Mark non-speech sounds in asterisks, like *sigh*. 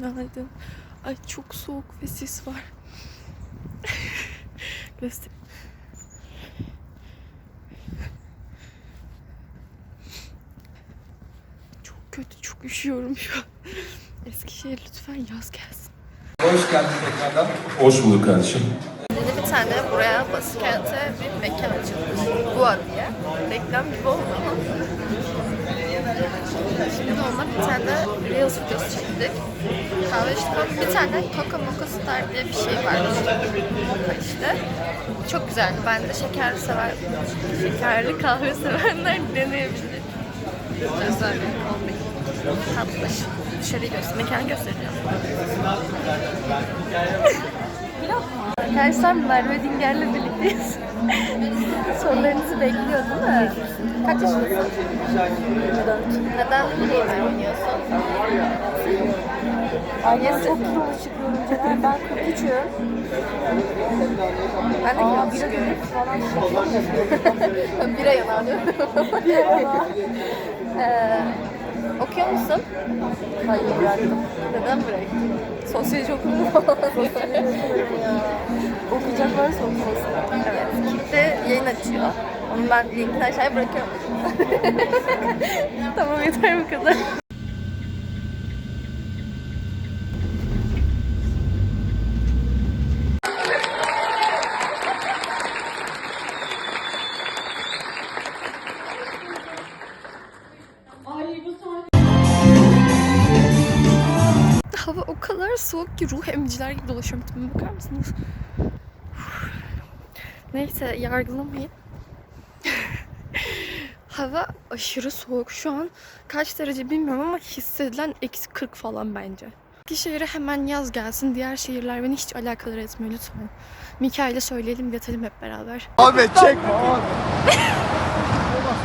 Günaydın. Ay çok soğuk ve sis var. *laughs* Göster. Çok kötü, çok üşüyorum şu an. Eskişehir lütfen yaz gelsin. Hoş geldin tekrardan. Hoş bulduk kardeşim. Yeni bir tane buraya Basıkent'e bir mekan açıldı. Gua diye. Reklam gibi oldu ama. Şimdi onunla bir tane Reels videosu çektik. Kahve içtik. Bir tane Coca Mocha Star diye bir şey varmış. Mocha işte. Çok güzeldi. Ben de şeker sever, şekerli kahve sevenler *laughs* deneyebilir. Özel bir kombi. Tatlış. Dışarıyı göster, mekan göstereceğim. *laughs* Arkadaşlar Merve Dinger'le birlikteyiz. *laughs* Sorularınızı bekliyor değil mi? Kaç yaşındasın? 24. Neden gamer oynuyorsun? Ay çok kilolu çıkıyorum Ceren. Ben 43'üm. Ben de kilolu bir çıkıyorum. falan *laughs* şaka Bira yanağı değil mi? Ee, okuyor musun? Hayır bıraktım. Neden bıraktın? Sosyoloji okudun mu? Okuyacak varsa okumasın. evet. Kitle yayın açıyor. Onu ben linkini aşağıya bırakıyorum. *laughs* tamam yeter bu kadar. Hava o kadar soğuk ki ruh emiciler gibi dolaşıyorum. Bakar mısınız? Neyse yargılamayın. *laughs* Hava aşırı soğuk. Şu an kaç derece bilmiyorum ama hissedilen eksi 40 falan bence. Eskişehir'e hemen yaz gelsin. Diğer şehirler beni hiç alakadar etmiyor lütfen. Mikail'e söyleyelim yatalım hep beraber. Abi çekme abi. *laughs*